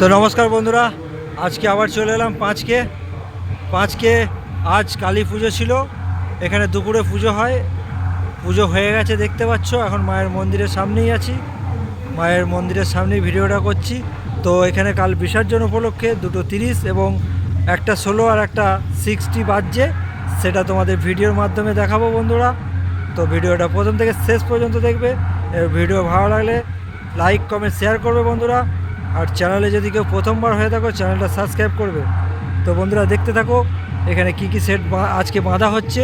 তো নমস্কার বন্ধুরা, আজকে আবার চলে এলাম পাঁচকে। পাঁচকে আজ কালী পুজো ছিল, এখানে দুপুরে পুজো হয়। পুজো হয়ে গেছে দেখতে পাচ্ছ, এখন মায়ের মন্দিরের সামনেই আছি। মায়ের মন্দিরের সামনেই ভিডিওটা করছি। তো এখানে কাল বিসর্জন উপলক্ষে দুটো তিরিশ এবং একটা ষোলো আর একটা সিক্সটি বাজছে, সেটা তোমাদের ভিডিওর মাধ্যমে দেখাবো বন্ধুরা। তো ভিডিওটা প্রথম থেকে শেষ পর্যন্ত দেখবে ভিডিও ভালো লাগলে লাইক, কমেন্ট, শেয়ার করবে বন্ধুরা। আর চ্যানেলে যদি কেউ প্রথমবার হয়ে থাকো, চ্যানেলটা সাবস্ক্রাইব করবে। তো বন্ধুরা, দেখতে থাকো, এখানে কি কি সেট আজকে বাঁধা হচ্ছে।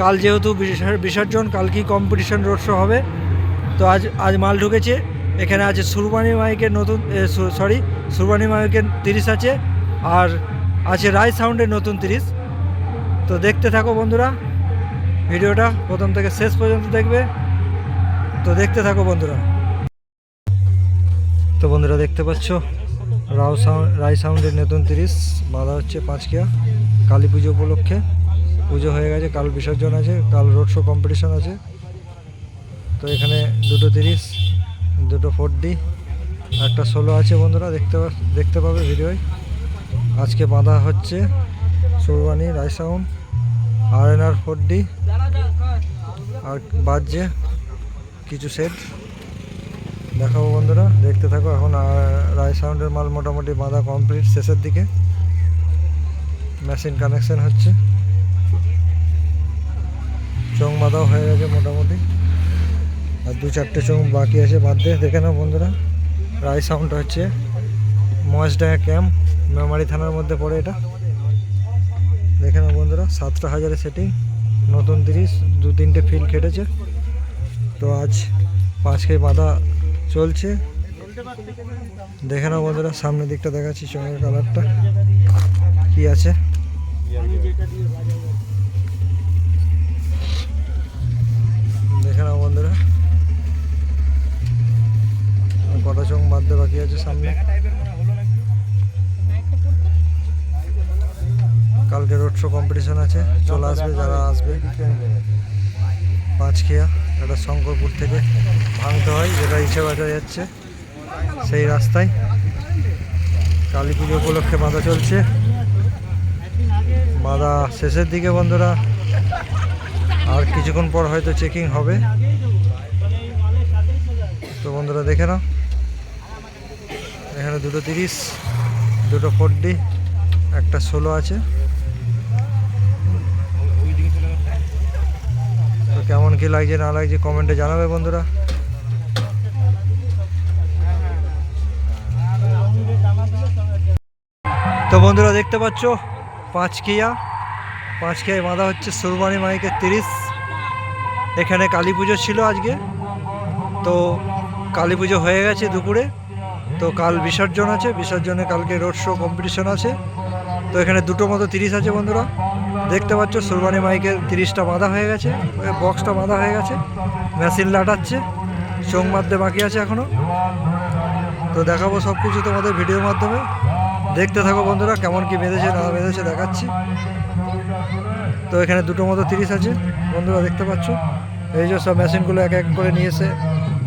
কাল যেহেতু বিসর্জন, কাল কি কম্পিটিশন রোড শো হবে। তো আজ আজ মাল ঢুকেছে। এখানে আছে সুরবানি মাইকের নতুন সরি সুরবানি মাইকের তিরিশ আছে। আর আছে রায় সাউন্ডের নতুন তিরিশ। তো দেখতে থাকো বন্ধুরা, ভিডিওটা প্রথম থেকে শেষ পর্যন্ত দেখবে। তো দেখতে থাকো বন্ধুরা। তো বন্ধুরা দেখতে পাচ্ছ? রাও সাউন্ড রাই সাউন্ডের নতুন তিরিশ, বাঁধা হচ্ছে পাঁচকিয়া কালী পুজো উপলক্ষে। পুজো হয়ে গেছে, কাল বিসর্জন আছে, কাল রোড শো কম্পিটিশন আছে। তো এখানে দুটো তিরিশ, দুটো ফোর ডি একটা ষোলো আছে বন্ধুরা, দেখতে দেখতে পাবে ভিডিওয়। আজকে বাঁধা হচ্ছে সুরবানি রাই সাউন্ড, আর N R four D R বাজছে কিছু সেট দেখাবো বন্ধুরা, দেখতে থাকো। এখন রায় সাউন্ডের মাল মোটামুটি বাঁধা কমপ্লিট শেষের দিকে। মেশিন কানেকশন হচ্ছে। চোং বাঁধাও হয়ে গেছে মোটামুটি। আর দু চারটে চোং বাকি আছে বাঁধতে। দেখে নাও বন্ধুরা, রায় সাউন্ড হচ্ছে মহেশডাঙ্গা ক্যাম্প, মেমারি থানার মধ্যে পড়ে এটা। দেখে নাও বন্ধুরা, সাতটা হাজারের সেটিং নতুন তিরিশ, দু তিনটে ফিল কেটেছে তো আজ পাঁচকে বাঁধা চলছে। দেখে নাও বন্ধুরা, সামনের দিকটা দেখাচ্ছি চোঙের কালারটা। কি আছে? দেখে নাও বন্ধুরা। কটা চোখ বাঁধতে বাকি আছে সামনে। কালকে রোড শো কম্পিটিশন আছে, চলে আসবে, যারা আসবে। পাঁচখিয়া। এটা শঙ্করপুর থেকে ভাঙতে হয়, যেটা ইচ্ছে বাজার যাচ্ছে সেই রাস্তায়। কালী পুজো উপলক্ষে বাঁধা চলছে। বাঁধা শেষের দিকে বন্ধুরা, আর কিছুক্ষণ পর হয়তো চেকিং হবে। তো বন্ধুরা দেখে নাও, এখানে দুটো তিরিশ, দুটো ফোরডি একটা ষোলো আছে। কেমন কি লাগছে, না লাগছে কমেন্টে জানাবে বন্ধুরা। তো বন্ধুরা দেখতে পাচ্ছ, পাঁচকিয়া, পাঁচকিয়ায় বাঁধা হচ্ছে সুরবানি মাইকের তিরিশ। এখানে কালী পুজো ছিল আজকে। তো কালী পুজো হয়ে গেছে দুপুরে। তো কাল বিসর্জন আছে, বিসর্জনে কালকে রোড শো কম্পিটিশন আছে। তো এখানে দুটো মতো তিরিশ আছে বন্ধুরা। দেখতে পাচ্ছ সুরবানি মাইকের তিরিশটা বাঁধা হয়ে গেছে বক্সটা বাঁধা হয়ে গেছে, মেশিন লাটাচ্ছে, চোখ মারতে বাকি আছে এখনও তো দেখাবো সব কিছু তোমাদের ভিডিওর মাধ্যমে। দেখতে থাকো বন্ধুরা, কেমন কি বেঁধেছে, না বেঁধেছে, দেখাচ্ছি। তো এখানে দুটো মতো তিরিশ আছে, বন্ধুরা দেখতে পাচ্ছ। এই যে সব মেশিনগুলো এক এক করে নিয়ে এসে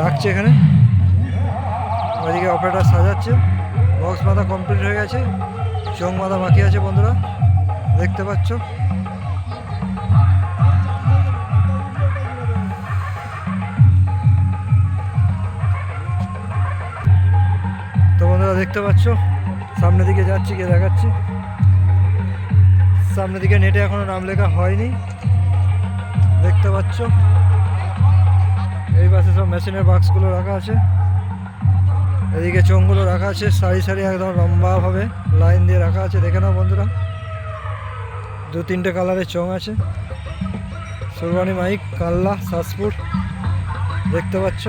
রাখছে এখানে। ওইদিকে অপারেটার সাজাচ্ছে। বক্স বাঁধা কমপ্লিট হয়ে গেছে, চোখ বাঁধা বাকি আছে বন্ধুরা। দেখতে পাচ্ছ? তো বন্ধুরা, দেখতে পাচ্ছ? সামনের দিকে যাচ্ছি, গিয়ে দেখাচ্ছি। সামনের দিকে নেটে এখনও নাম লেখা হয়নি। দেখতে পাচ্ছ? এই পাশে সব মেশিনের বাক্সগুলো রাখা আছে। এদিকে চোঙগুলো রাখা আছে। সারি সারি একদম লম্বাভাবে লাইন দিয়ে রাখা আছে। দেখে নাও বন্ধুরা। দু তিনটে কালারের চং আছে। সুরবানি মাইক, কাল্লা সাসপুর দেখতে পাচ্ছ।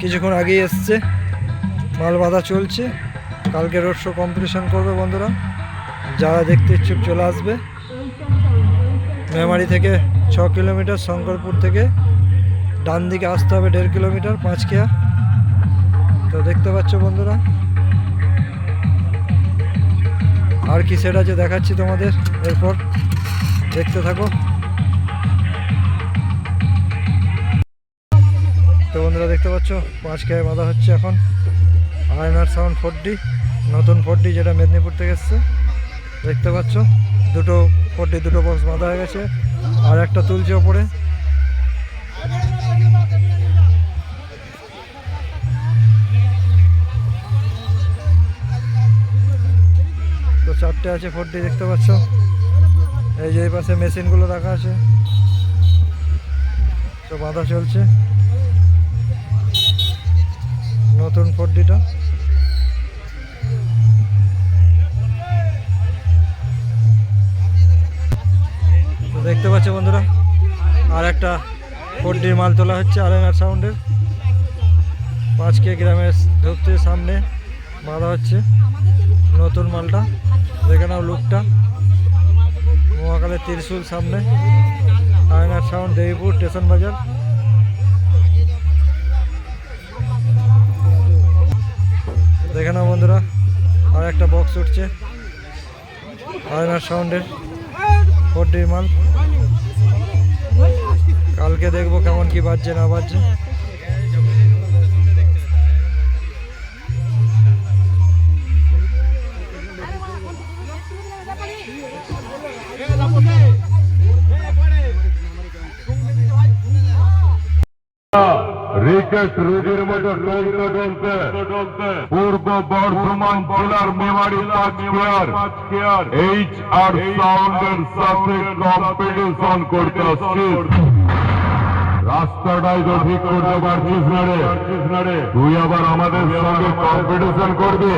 কিছুক্ষণ আগেই এসছে। মাল বাঁধা চলছে। কালকে রোড শো কম্পিটিশন করবে বন্ধুরা। যারা দেখতে ইচ্ছুক চলে আসবে। মেমারি থেকে ছ কিলোমিটার, শঙ্করপুর থেকে ডান দিকে আসতে হবে দেড় কিলোমিটার, পাঁচকিয়া। তো দেখতে পাচ্ছ বন্ধুরা। আর কি সেট আছে দেখাচ্ছি তোমাদের। এরপর দেখতে থাকো। তো বন্ধুরা, দেখতে পাচ্ছ, পাঁচ খেয়ে বাঁধা হচ্ছে এখন। আয়নার সাউন্ড ফোর নতুন ফোর যেটা মেদিনীপুর থেকে এসছে। দেখতে পাচ্ছ, দুটো ফোর দুটো বক্স বাঁধা হয়ে গেছে। আর একটা তুলছে ওপরে। চারটে আছে ফোর ডি দেখতে পাচ্ছ। এই যে এই পাশে মেশিনগুলো রাখা আছে। তো বাঁধা চলছে। নতুন ফোর ডিটা দেখতে পাচ্ছ বন্ধুরা, আর একটা ফোর ডির মাল তোলা হচ্ছে আরেনার সাউন্ডের। পাঁচ কে গ্রামের ঢুকতে সামনে বাঁধা হচ্ছে নতুন মালটা। দেখে নাও লুকটা। মহাকালের ত্রিশুল সামনে। আয়নার সাউন্ড দেবীপুর, স্টেশন বাজার। দেখে নাও বন্ধুরা, আর একটা বক্স উঠছে। আয়নার সাউন্ডের ফোর ডির মাল। কালকে দেখব কেমন কি বাজছে, না বাজছে। রিকেট রোগের মতো পূর্ব বর্ধমান জেলার মেমারি এইচ আর সাউন্ডের সাথে কম্পিটিশন করতে আসছিস রাস্তাটাই তো ঠিক করতে পারছিস না রে। তুই আবার আমাদের সঙ্গে কম্পিটিশন করবি।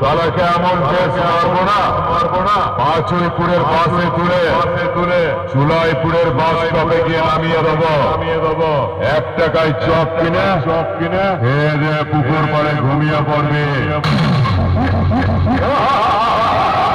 সালাকে এমন কেস মারবো না। মারবো না। পাঁচইপুরের বাসে তুলে বাসে তুলে। চুলাইপুরের বাস স্টপে গিয়ে নামিয়ে দেবো। নামিয়ে দেবো। এক টাকায় চপ কিনে চপ কিনে। খেয়ে দিয়ে পুকুর পাড়ে ঘুমিয়ে পড়বি।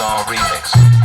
Remix.